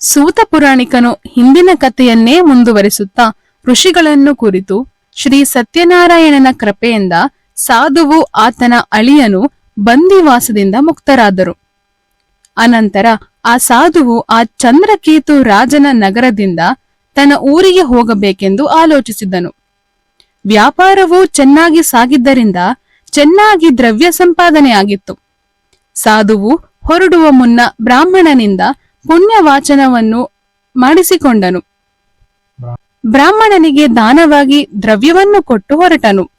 ಸೂತ ಪುರಾಣಿಕನು ಹಿಂದಿನ ಕಥೆಯನ್ನೇ ಮುಂದುವರಿಸುತ್ತಾ ಋಷಿಗಳನ್ನು ಕುರಿತು ಶ್ರೀ ಸತ್ಯನಾರಾಯಣನ ಕೃಪೆಯಿಂದ ಸಾಧುವು ಆತನ ಅಳಿಯನು ಬಂದಿವಾಸದಿಂದ ಮುಕ್ತರಾದರು. ಅನಂತರ ಆ ಸಾಧುವು ಆ ಚಂದ್ರಕೇತು ರಾಜನ ನಗರದಿಂದ ತನ್ನ ಊರಿಗೆ ಹೋಗಬೇಕೆಂದು ಆಲೋಚಿಸಿದನು. ವ್ಯಾಪಾರವೂ ಚೆನ್ನಾಗಿ ಸಾಗಿದ್ದರಿಂದ ಚೆನ್ನಾಗಿ ದ್ರವ್ಯ ಸಂಪಾದನೆಯಾಗಿತ್ತು. ಸಾಧುವು ಹೊರಡುವ ಮುನ್ನ ಬ್ರಾಹ್ಮಣನಿಂದ ಪುಣ್ಯವಾಚನವನ್ನು ಮಾಡಿಸಿಕೊಂಡನು. ಬ್ರಾಹ್ಮಣನಿಗೆ ದಾನವಾಗಿ ದ್ರವ್ಯವನ್ನು ಕೊಟ್ಟು ಹೊರಟನು.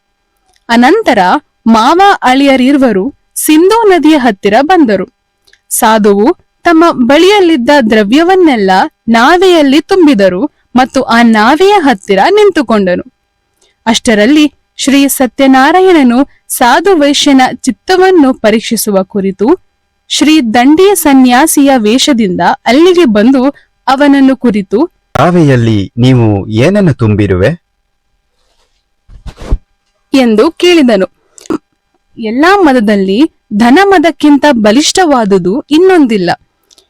ಅನಂತರ ಮಾವ ಅಳಿಯರಿರುವರು ಸಿಂಧೂ ನದಿಯ ಹತ್ತಿರ ಬಂದರು. ಸಾಧುವು ತಮ್ಮ ಬಳಿಯಲ್ಲಿದ್ದ ದ್ರವ್ಯವನ್ನೆಲ್ಲ ನಾವೆಯಲ್ಲಿ ತುಂಬಿದರು ಮತ್ತು ಆ ನಾವೆಯ ಹತ್ತಿರ ನಿಂತುಕೊಂಡನು. ಅಷ್ಟರಲ್ಲಿ ಶ್ರೀ ಸತ್ಯನಾರಾಯಣನು ಸಾಧು ವೈಶ್ಯನ ಚಿತ್ತವನ್ನು ಪರೀಕ್ಷಿಸುವ ಕುರಿತು ಶ್ರೀ ದಂಡಿಯ ಸನ್ಯಾಸಿಯ ವೇಷದಿಂದ ಅಲ್ಲಿಗೆ ಬಂದು ಅವನನ್ನು ಕುರಿತು ಕಾವೆಯಲ್ಲಿ ನೀವು ಏನನ್ನು ತುಂಬಿರುವೆ? ಎಂದು ಕೇಳಿದನು. ಎಲ್ಲಾ ಮದದಲ್ಲಿ ಧನಮದಕ್ಕಿಂತ ಬಲಿಷ್ಠವಾದುದು ಇನ್ನೊಂದಿಲ್ಲ.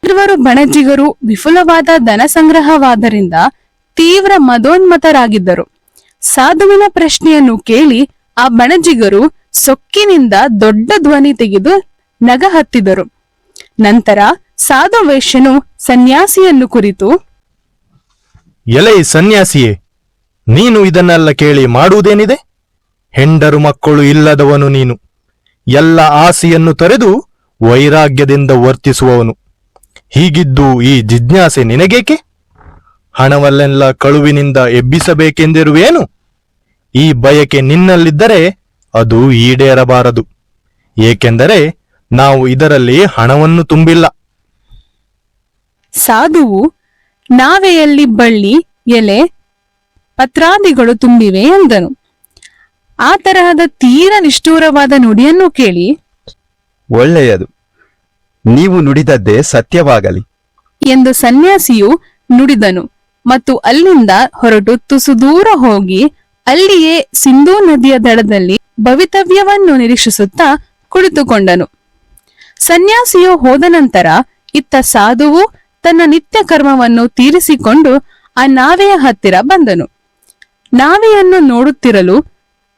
ಇರುವರು ಬಣಜಿಗರು ವಿಫುಲವಾದ ಧನ ಸಂಗ್ರಹವಾದರಿಂದ ತೀವ್ರ ಮದೋನ್ಮತರಾಗಿದ್ದರು. ಸಾಧುವಿನ ಪ್ರಶ್ನೆಯನ್ನು ಕೇಳಿ ಆ ಬಣಜಿಗರು ಸೊಕ್ಕಿನಿಂದ ದೊಡ್ಡ ಧ್ವನಿ ತೆಗೆದು ನಗ ಹತ್ತಿದರು ನಂತರ ಸಾಧವೇಶ್ಯನು ಸನ್ಯಾಸಿಯನ್ನು ಕುರಿತು, ಎಲೈ ಸನ್ಯಾಸಿಯೇ, ನೀನು ಇದನ್ನೆಲ್ಲ ಕೇಳಿ ಮಾಡುವುದೇನಿದೆ? ಹೆಂಡರು ಮಕ್ಕಳು ಇಲ್ಲದವನು ನೀನು. ಎಲ್ಲ ಆಸೆಯನ್ನು ತೊರೆದು ವೈರಾಗ್ಯದಿಂದ ವರ್ತಿಸುವವನು. ಹೀಗಿದ್ದು ಈ ಜಿಜ್ಞಾಸೆ ನಿನಗೇಕೆ? ಹಣವಲ್ಲೆಲ್ಲ ಕಳುವಿನಿಂದ ಎಬ್ಬಿಸಬೇಕೆಂದಿರುವೇನು? ಈ ಬಯಕೆ ನಿನ್ನಲ್ಲಿದ್ದರೆ ಅದು ಈಡೇರಬಾರದು. ಏಕೆಂದರೆ ನಾವು ಇದರಲ್ಲಿ ಹಣವನ್ನು ತುಂಬಿಲ್ಲ. ಸಾಧುವು ನಾವೆಯಲ್ಲಿ ಬಳ್ಳಿ ಎಲೆ ಪತ್ರಾದಿಗಳು ತುಂಬಿವೆ ಎಂದನು. ಆ ತರಹದ ತೀರ ನಿಷ್ಠೂರವಾದ ನುಡಿಯನ್ನು ಕೇಳಿ. ಒಳ್ಳೆಯದು. ನೀವು ನುಡಿದದ್ದೇ ಸತ್ಯವಾಗಲಿ. ಎಂದು ಸನ್ಯಾಸಿಯು ನುಡಿದನು ಮತ್ತು ಅಲ್ಲಿಂದ ಹೊರಟು ತುಸು ದೂರ ಹೋಗಿ ಅಲ್ಲಿಯೇ ಸಿಂಧೂ ನದಿಯ ದಡದಲ್ಲಿ ಭವಿತವ್ಯವನ್ನು ನಿರೀಕ್ಷಿಸುತ್ತಾ ಕುಳಿತುಕೊಂಡನು. ಸನ್ಯಾಸಿಯು ಹೋದ ನಂತರ ಇತ್ತ ಸಾಧುವು ತನ್ನ ನಿತ್ಯ ಕರ್ಮವನ್ನು ತೀರಿಸಿಕೊಂಡು ಆ ನಾವೆಯ ಹತ್ತಿರ ಬಂದನು. ನಾವೆಯನ್ನು ನೋಡುತ್ತಿರಲು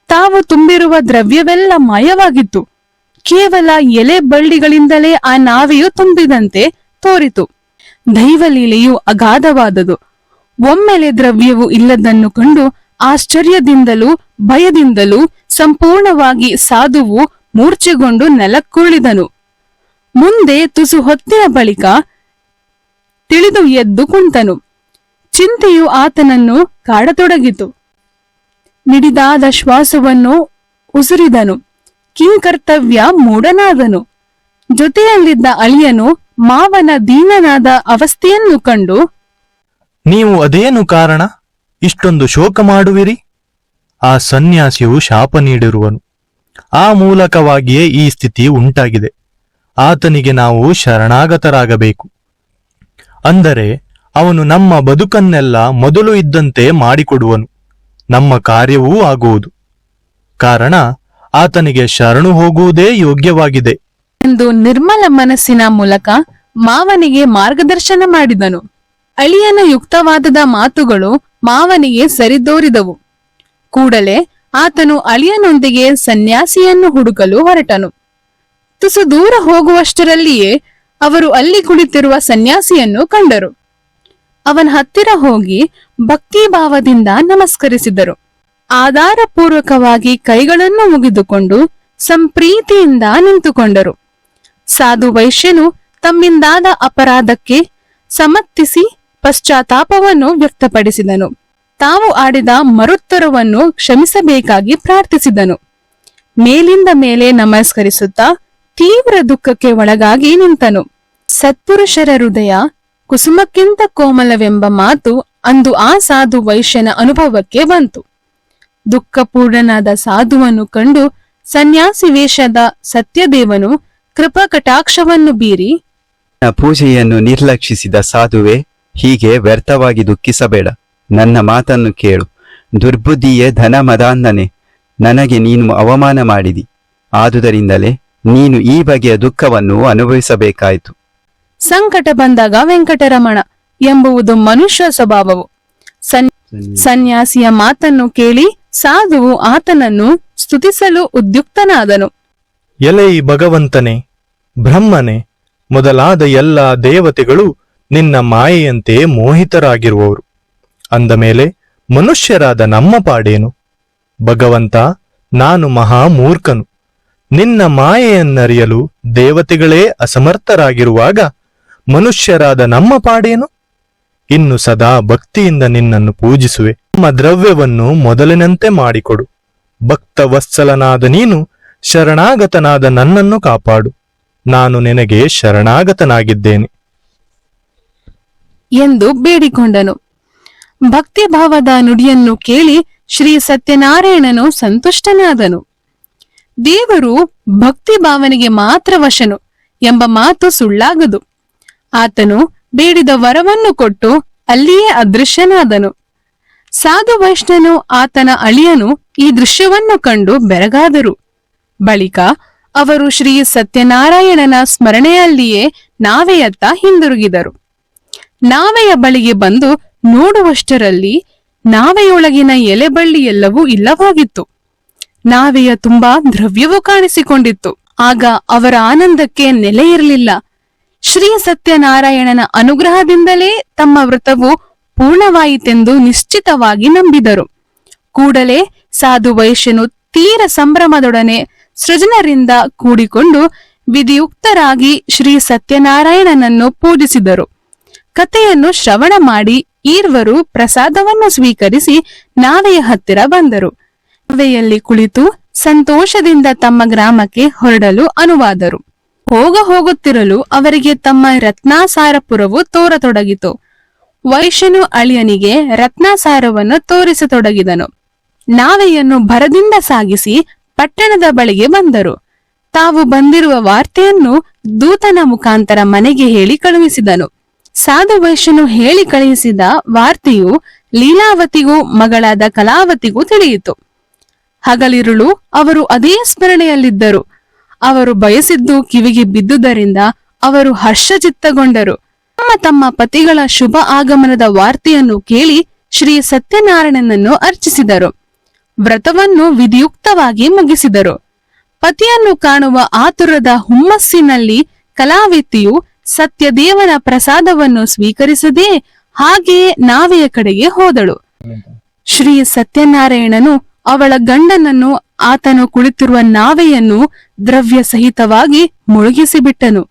ತಾವು ತುಂಬಿರುವ ದ್ರವ್ಯವೆಲ್ಲ ಮಾಯವಾಗಿತ್ತು. ಕೇವಲ ಎಲೆ ಬಳ್ಳಿಗಳಿಂದಲೇ ಆ ನಾವೆಯು ತುಂಬಿದಂತೆ ತೋರಿತು. ದೈವಲೀಲೆಯು ಅಗಾಧವಾದದು. ಒಮ್ಮೆಲೆ ದ್ರವ್ಯವು ಇಲ್ಲದನ್ನು ಕಂಡು ಆಶ್ಚರ್ಯದಿಂದಲೂ ಭಯದಿಂದಲೂ ಸಂಪೂರ್ಣವಾಗಿ ಸಾಧುವು ಮೂರ್ಛೆಗೊಂಡು ನೆಲಕ್ಕುರುಳಿದನು. ಮುಂದೆ ತುಸು ಹೊತ್ತಿನ ಬಳಿಕ ತಿಳಿದು ಎದ್ದು ಕುಂತನು. ಚಿಂತೆಯು ಆತನನ್ನು ಕಾಡತೊಡಗಿತು. ನಿಡಿದಾದ ಶ್ವಾಸವನ್ನು ಉಸಿರಿದನು. ಕಿಂಕರ್ತವ್ಯ ಮೂಡನಾದನು. ಜೊತೆಯಲ್ಲಿದ್ದ ಅಳಿಯನು ಮಾವನ ದೀನನಾದ ಅವಸ್ಥೆಯನ್ನು ಕಂಡು, ನೀವು ಅದೇನು ಕಾರಣ? ಇಷ್ಟೊಂದು ಶೋಕ ಮಾಡುವಿರಿ? ಆ ಸನ್ಯಾಸಿಯು ಶಾಪ ನೀಡಿರುವನು. ಆ ಮೂಲಕವಾಗಿಯೇ ಈ ಸ್ಥಿತಿ ಉಂಟಾಗಿದೆ. ಆತನಿಗೆ ನಾವು ಶರಣಾಗತರಾಗಬೇಕು. ಅಂದರೆ ಅವನು ನಮ್ಮ ಬದುಕನ್ನೆಲ್ಲ ಮೊದಲು ಇದ್ದಂತೆ ಮಾಡಿಕೊಡುವನು. ನಮ್ಮ ಕಾರ್ಯವೂ ಆಗುವುದು. ಕಾರಣ ಆತನಿಗೆ ಶರಣು ಹೋಗುವುದೇ ಯೋಗ್ಯವಾಗಿದೆ. ಎಂದು ನಿರ್ಮಲ ಮನಸ್ಸಿನ ಮೂಲಕ ಮಾವನಿಗೆ ಮಾರ್ಗದರ್ಶನ ಮಾಡಿದನು. ಅಳಿಯನ ಯುಕ್ತವಾದದ ಮಾತುಗಳು ಮಾವನಿಗೆ ಸರಿದೋರಿದವು. ಕೂಡಲೇ ಆತನು ಅಳಿಯನೊಂದಿಗೆ ಸನ್ಯಾಸಿಯನ್ನು ಹುಡುಕಲು ಹೊರಟನು. ತುಸು ದೂರ ಹೋಗುವಷ್ಟರಲ್ಲಿಯೇ ಅವರು ಅಲ್ಲಿ ಕುಳಿತಿರುವ ಸನ್ಯಾಸಿಯನ್ನು ಕಂಡರು. ಅವನ ಹತ್ತಿರ ಹೋಗಿ ಭಕ್ತಿಭಾವದಿಂದ ನಮಸ್ಕರಿಸಿದರು. ಆಧಾರಪೂರ್ವಕವಾಗಿ ಕೈಗಳನ್ನು ಮುಗಿದುಕೊಂಡು ಸಂಪ್ರೀತಿಯಿಂದ ನಿಂತುಕೊಂಡರು. ಸಾಧು ವೈಶ್ಯನು ತಮ್ಮಿಂದಾದ ಅಪರಾಧಕ್ಕೆ ಸಮರ್ಥಿಸಿ ಪಶ್ಚಾತ್ತಾಪವನ್ನು ವ್ಯಕ್ತಪಡಿಸಿದನು. ತಾವು ಆಡಿದ ಮರುತ್ತರವನ್ನು ಕ್ಷಮಿಸಬೇಕಾಗಿ ಪ್ರಾರ್ಥಿಸಿದನು. ಮೇಲಿಂದ ಮೇಲೆ ನಮಸ್ಕರಿಸುತ್ತಾ ತೀವ್ರ ದುಃಖಕ್ಕೆ ಒಳಗಾಗಿ ನಿಂತನು. ಸತ್ಪುರುಷರ ಹೃದಯ ಕುಸುಮಕ್ಕಿಂತ ಕೋಮಲವೆಂಬ ಮಾತು ಅಂದು ಆ ಸಾಧು ವೈಶ್ಯನ ಅನುಭವಕ್ಕೆ ಬಂತು. ದುಃಖಪೂರ್ಣನಾದ ಸಾಧುವನ್ನು ಕಂಡು ಸನ್ಯಾಸಿ ವೇಷದ ಸತ್ಯದೇವನು ಕೃಪಕಟಾಕ್ಷವನ್ನು ಬೀರಿ ಪೂಜೆಯನ್ನು ನಿರ್ಲಕ್ಷಿಸಿದ ಸಾಧುವೆ, ಹೀಗೆ ವ್ಯರ್ಥವಾಗಿ ದುಃಖಿಸಬೇಡ. ನನ್ನ ಮಾತನ್ನು ಕೇಳು. ದುರ್ಬುದ್ಧಿಯೇ ಧನ ಮದಾಂಧನೆ ನನಗೆ ನೀನು ಅವಮಾನ ಮಾಡಿದಿ. ಆದುದರಿಂದಲೇ ನೀನು ಈ ಬಗೆಯ ದುಃಖವನ್ನು ಅನುಭವಿಸಬೇಕಾಯಿತು. ಸಂಕಟ ಬಂದಾಗ ವೆಂಕಟರಮಣ ಎಂಬುವುದು ಮನುಷ್ಯ ಸ್ವಭಾವವು. ಸನ್ಯಾಸಿಯ ಮಾತನ್ನು ಕೇಳಿ ಸಾಧುವು ಆತನನ್ನು ಸ್ತುತಿಸಲು ಉದ್ಯುಕ್ತನಾದನು. ಎಲೈ ಭಗವಂತನೇ ಬ್ರಹ್ಮನೇ ಮೊದಲಾದ ಎಲ್ಲ ದೇವತೆಗಳು ನಿನ್ನ ಮಾಯೆಯಂತೆ ಮೋಹಿತರಾಗಿರುವವರು. ಅಂದ ಮೇಲೆ ಮನುಷ್ಯರಾದ ನಮ್ಮ ಪಾಡೇನು? ಭಗವಂತ ನಾನು ಮಹಾ ಮೂರ್ಖನು ನಿನ್ನ ಮಾಯೆಯನ್ನರಿಯಲು ದೇವತೆಗಳೇ ಅಸಮರ್ಥರಾಗಿರುವಾಗ ಮನುಷ್ಯರಾದ ನಮ್ಮ ಪಾಡೇನು? ಇನ್ನು ಸದಾ ಭಕ್ತಿಯಿಂದ ನಿನ್ನನ್ನು ಪೂಜಿಸುವೆ. ನಮ್ಮ ದ್ರವ್ಯವನ್ನು ಮೊದಲಿನಂತೆ ಮಾಡಿಕೊಡು. ಭಕ್ತ ವತ್ಸಲನಾದ ನೀನು ಶರಣಾಗತನಾದ ನನ್ನನ್ನು ಕಾಪಾಡು. ನಾನು ನಿನಗೆ ಶರಣಾಗತನಾಗಿದ್ದೇನೆ. ಎಂದು ಬೇಡಿಕೊಂಡನು. ಭಕ್ತಿಭಾವದ ನುಡಿಯನ್ನು ಕೇಳಿ ಶ್ರೀ ಸತ್ಯನಾರಾಯಣನು ಸಂತುಷ್ಟನಾದನು. ದೇವರು ಭಕ್ತಿ ಭಾವನೆಗೆ ಮಾತ್ರ ವಶನು ಎಂಬ ಮಾತು ಸುಳ್ಳಾಗದು. ಆತನು ಬೇಡಿದ ವರವನ್ನು ಕೊಟ್ಟು ಅಲ್ಲಿಯೇ ಅದೃಶ್ಯನಾದನು. ಸಾಧು ವೈಷ್ಣನು ಆತನ ಅಳಿಯನು ಈ ದೃಶ್ಯವನ್ನು ಕಂಡು ಬೆರಗಾದರು. ಬಳಿಕ ಅವರು ಶ್ರೀ ಸತ್ಯನಾರಾಯಣನ ಸ್ಮರಣೆಯಲ್ಲಿಯೇ ನಾವೆಯತ್ತ ಹಿಂದಿರುಗಿದರು. ನಾವೆಯ ಬಳಿಗೆ ಬಂದು ನೋಡುವಷ್ಟರಲ್ಲಿ ನಾವೆಯೊಳಗಿನ ಎಲೆಬಳ್ಳಿ ಎಲ್ಲವೂ ಇಲ್ಲವಾಗಿತ್ತು. ನಾವೆಯ ತುಂಬಾ ದ್ರವ್ಯವೂ ಕಾಣಿಸಿಕೊಂಡಿತ್ತು. ಆಗ ಅವರ ಆನಂದಕ್ಕೆ ನೆಲೆ ಇರಲಿಲ್ಲ. ಶ್ರೀ ಸತ್ಯನಾರಾಯಣನ ಅನುಗ್ರಹದಿಂದಲೇ ತಮ್ಮ ವ್ರತವು ಪೂರ್ಣವಾಯಿತೆಂದು ನಿಶ್ಚಿತವಾಗಿ ನಂಬಿದರು. ಕೂಡಲೇ ಸಾಧು ವೈಶ್ಯನು ತೀರ ಸಂಭ್ರಮದೊಡನೆ ಸೃಜನರಿಂದ ಕೂಡಿಕೊಂಡು ವಿಧಿಯುಕ್ತರಾಗಿ ಶ್ರೀ ಸತ್ಯನಾರಾಯಣನನ್ನು ಪೂಜಿಸಿದರು. ಕಥೆಯನ್ನು ಶ್ರವಣ ಮಾಡಿ ಈರ್ವರು ಪ್ರಸಾದವನ್ನು ಸ್ವೀಕರಿಸಿ ನಾವೆಯ ಹತ್ತಿರ ಬಂದರು. ನಾವೆಯಲ್ಲಿ ಕುಳಿತು ಸಂತೋಷದಿಂದ ತಮ್ಮ ಗ್ರಾಮಕ್ಕೆ ಹೊರಡಲು ಅನುವಾದರು. ಹೋಗ ಹೋಗುತ್ತಿರಲು ಅವರಿಗೆ ತಮ್ಮ ರತ್ನಾಸಾರಪುರವು ತೋರತೊಡಗಿತು. ವೈಶ್ಯನು ಅಳಿಯನಿಗೆ ರತ್ನಾಸಾರವನ್ನು ತೋರಿಸತೊಡಗಿದನು. ನಾವೆಯನ್ನು ಭರದಿಂದ ಸಾಗಿಸಿ ಪಟ್ಟಣದ ಬಳಿಗೆ ಬಂದರು. ತಾವು ಬಂದಿರುವ ವಾರ್ತೆಯನ್ನು ದೂತನ ಮುಖಾಂತರ ಮನೆಗೆ ಹೇಳಿ ಕಳುಹಿಸಿದನು. ಸಾಧು ವೈಶ್ಯನು ಹೇಳಿ ಕಳುಹಿಸಿದ ವಾರ್ತೆಯು ಲೀಲಾವತಿಗೂ ಮಗಳಾದ ಕಲಾವತಿಗೂ ತಿಳಿಯಿತು. ಹಗಲಿರುಳು ಅವರು ಅದೇ ಸ್ಮರಣೆಯಲ್ಲಿದ್ದರು. ಅವರು ಬಯಸಿದ್ದು ಕಿವಿಗೆ ಬಿದ್ದುದರಿಂದ ಅವರು ಹರ್ಷಚಿತ್ತಗೊಂಡರು. ತಮ್ಮ ತಮ್ಮ ಪತಿಗಳ ಶುಭ ಆಗಮನದ ವಾರ್ತೆಯನ್ನು ಕೇಳಿ ಶ್ರೀ ಸತ್ಯನಾರಾಯಣನನ್ನು ಅರ್ಚಿಸಿದರು. ವ್ರತವನ್ನು ವಿಧಿಯುಕ್ತವಾಗಿ ಮುಗಿಸಿದರು. ಪತಿಯನ್ನು ಕಾಣುವ ಆತುರದ ಹುಮ್ಮಸ್ಸಿನಲ್ಲಿ ಕಲಾವಿತಿಯು ಸತ್ಯದೇವನ ಪ್ರಸಾದವನ್ನು ಸ್ವೀಕರಿಸದೇ ಹಾಗೆಯೇ ನಾವೆಯ ಕಡೆಗೆ ಹೋದಳು. ಶ್ರೀ ಸತ್ಯನಾರಾಯಣನು ಅವಳ ಗಂಡನನ್ನು ಆತನು ಕುಳಿತಿರುವ ನಾವೆಯನ್ನು ದ್ರವ್ಯ ಸಹಿತವಾಗಿ ಮುಳುಗಿಸಿಬಿಟ್ಟನು.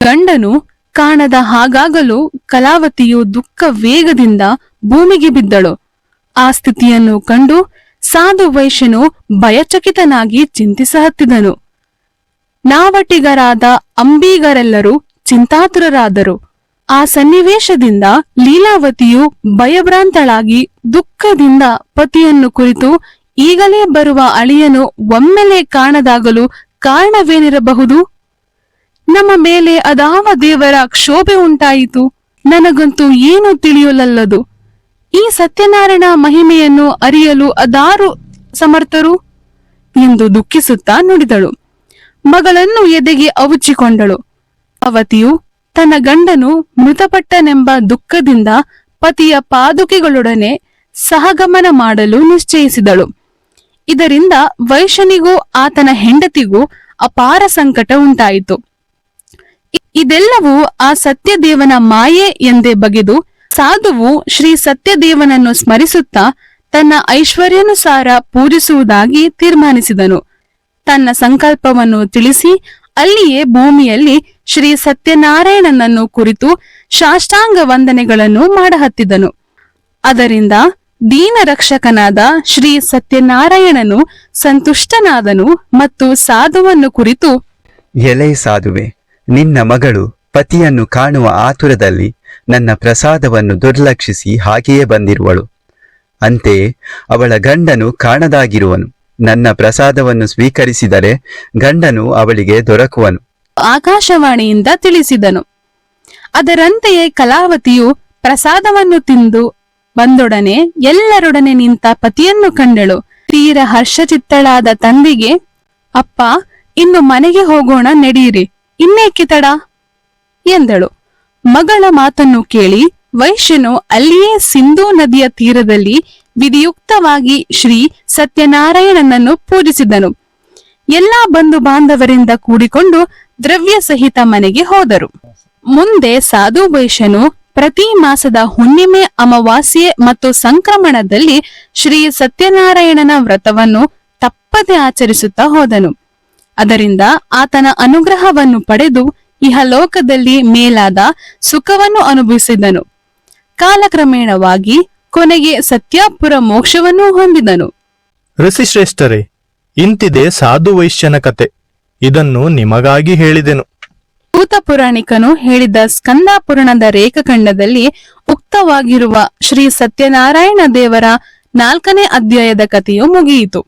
ಗಂಡನು ಕಾಣದ ಹಾಗಾಗಲು ಕಲಾವತಿಯು ದುಃಖ ವೇಗದಿಂದ ಭೂಮಿಗೆ ಬಿದ್ದಳು. ಆ ಸ್ಥಿತಿಯನ್ನು ಕಂಡು ಸಾಧು ವೈಶ್ಯನು ಭಯಚಕಿತನಾಗಿ ಚಿಂತಿಸಹತ್ತಿದನು. ನಾವಟಿಗರಾದ ಅಂಬೀಗರೆಲ್ಲರೂ ಚಿಂತಾತುರರಾದರು. ಆ ಸನ್ನಿವೇಶದಿಂದ ಲೀಲಾವತಿಯು ಭಯಭ್ರಾಂತಳಾಗಿ ದುಃಖದಿಂದ ಪತಿಯನ್ನು ಕುರಿತು ಈಗಲೇ ಬರುವ ಅಳಿಯನು ಒಮ್ಮೆಲೆ ಕಾಣದಾಗಲು ಕಾರಣವೇನಿರಬಹುದು? ನಮ್ಮ ಮೇಲೆ ಅದಾವ ದೇವರ ಕ್ಷೋಭೆ ಉಂಟಾಯಿತು. ನನಗಂತೂ ಏನು ತಿಳಿಯಲಲ್ಲದು? ಈ ಸತ್ಯನಾರಾಯಣ ಮಹಿಮೆಯನ್ನು ಅರಿಯಲು ಅದಾರು ಸಮರ್ಥರು? ಎಂದು ದುಃಖಿಸುತ್ತಾ ನುಡಿದಳು. ಮಗಳನ್ನು ಎದೆಗೆ ಅವುಚ್ಚಿಕೊಂಡಳು ಅವತಿಯು ತನ್ನ ಗಂಡನು ಮೃತಪಟ್ಟನೆಂಬ ದುಃಖದಿಂದ ಪತಿಯ ಪಾದುಕೆಗಳೊಡನೆ ಸಹಗಮನ ಮಾಡಲು ನಿಶ್ಚಯಿಸಿದಳು. ಇದರಿಂದ ವೈಶ್ಯನಿಗೂ ಆತನ ಹೆಂಡತಿಗೂ ಅಪಾರ ಸಂಕಟ ಉಂಟಾಯಿತು. ಇದೆಲ್ಲವೂ ಆ ಸತ್ಯದೇವನ ಮಾಯೆ ಎಂದೇ ಬಗೆದು ಸಾಧುವು ಶ್ರೀ ಸತ್ಯದೇವನನ್ನು ಸ್ಮರಿಸುತ್ತಾ ತನ್ನ ಐಶ್ವರ್ಯಾನುಸಾರ ಪೂಜಿಸುವುದಾಗಿ ತೀರ್ಮಾನಿಸಿದನು. ತನ್ನ ಸಂಕಲ್ಪವನ್ನು ತಿಳಿಸಿ ಅಲ್ಲಿಯೇ ಭೂಮಿಯಲ್ಲಿ ಶ್ರೀ ಸತ್ಯನಾರಾಯಣನನ್ನು ಕುರಿತು ಶಾಷ್ಟಾಂಗ ವಂದನೆಗಳನ್ನು ಮಾಡಹತ್ತಿದನು. ಅದರಿಂದ ದೀನ ರಕ್ಷಕನಾದ ಶ್ರೀ ಸತ್ಯನಾರಾಯಣನು ಸಂತುಷ್ಟನಾದನು ಮತ್ತು ಸಾಧುವನ್ನು ಕುರಿತು ಎಲೆ ಸಾಧುವೆ ನಿನ್ನ ಮಗಳು ಪತಿಯನ್ನು ಕಾಣುವ ಆತುರದಲ್ಲಿ ನನ್ನ ಪ್ರಸಾದವನ್ನು ದುರ್ಲಕ್ಷಿಸಿ ಹಾಗೆಯೇ ಬಂದಿರುವಳು. ಅಂತೆಯೇ ಅವಳ ಗಂಡನು ಕಾಣದಾಗಿರುವನು. ನನ್ನ ಪ್ರಸಾದವನ್ನು ಸ್ವೀಕರಿಸಿದರೆ ಗಂಡನು ಅವಳಿಗೆ ದೊರಕುವನು. ಆಕಾಶವಾಣಿಯಿಂದ ತಿಳಿಸಿದನು. ಅದರಂತೆಯೇ ಕಲಾವತಿಯು ಪ್ರಸಾದವನ್ನು ತಿಂದು ಬಂದೊಡನೆ ಎಲ್ಲರೊಡನೆ ನಿಂತ ಪತಿಯನ್ನು ಕಂಡಳು. ತೀರ ಹರ್ಷಚಿತ್ತಳಾದ ತಂದೆಗೆ, ಅಪ್ಪ, ಇನ್ನು ಮನೆಗೆ ಹೋಗೋಣ ನಡೆಯಿರಿ ಇನ್ನೇಕೆ ತಡ? ಎಂದಳು. ಮಗಳ ಮಾತನ್ನು ಕೇಳಿ ವೈಶ್ಯನು ಅಲ್ಲಿಯೇ ಸಿಂಧೂ ನದಿಯ ತೀರದಲ್ಲಿ ವಿಧಿಯುಕ್ತವಾಗಿ ಶ್ರೀ ಸತ್ಯನಾರಾಯಣನನ್ನು ಪೂಜಿಸಿದನು. ಎಲ್ಲಾ ಬಂಧು ಬಾಂಧವರಿಂದ ಕೂಡಿಕೊಂಡು ದ್ರವ್ಯ ಸಹಿತ ಮನೆಗೆ ಹೋದರು. ಮುಂದೆ ಸಾಧು ವೈಶ್ಯನು ಪ್ರತಿ ಮಾಸದ ಹುಣ್ಣಿಮೆ, ಅಮಾವಾಸ್ಯೆ ಮತ್ತು ಸಂಕ್ರಮಣದಲ್ಲಿ ಶ್ರೀ ಸತ್ಯನಾರಾಯಣನ ವ್ರತವನ್ನು ತಪ್ಪದೆ ಆಚರಿಸುತ್ತಾ ಹೋದನು. ಅದರಿಂದ ಆತನ ಅನುಗ್ರಹವನ್ನು ಪಡೆದು ಇಹಲೋಕದಲ್ಲಿ ಮೇಲಾದ ಸುಖವನ್ನು ಅನುಭವಿಸಿದನು. ಕಾಲಕ್ರಮೇಣವಾಗಿ ಕೊನೆಗೆ ಸತ್ಯಾಪುರ ಮೋಕ್ಷವನ್ನೂ ಹೊಂದಿದನು. ಋಷಿಶ್ರೇಷ್ಠರೇ, ಇಂತಿದೆ ಸಾಧು ವೈಶ್ಯನ ಕತೆ. ಇದನ್ನು ನಿಮಗಾಗಿ ಹೇಳಿದೆನು. ಭೂತ ಪುರಾಣಿಕನು ಹೇಳಿದ ಸ್ಕಂದ ಪುರಾಣದ ರೇಖಖಂಡದಲ್ಲಿ ಉಕ್ತವಾಗಿರುವ ಶ್ರೀ ಸತ್ಯನಾರಾಯಣ ದೇವರ ನಾಲ್ಕನೇ ಅಧ್ಯಾಯದ ಕಥೆಯು ಮುಗಿಯಿತು.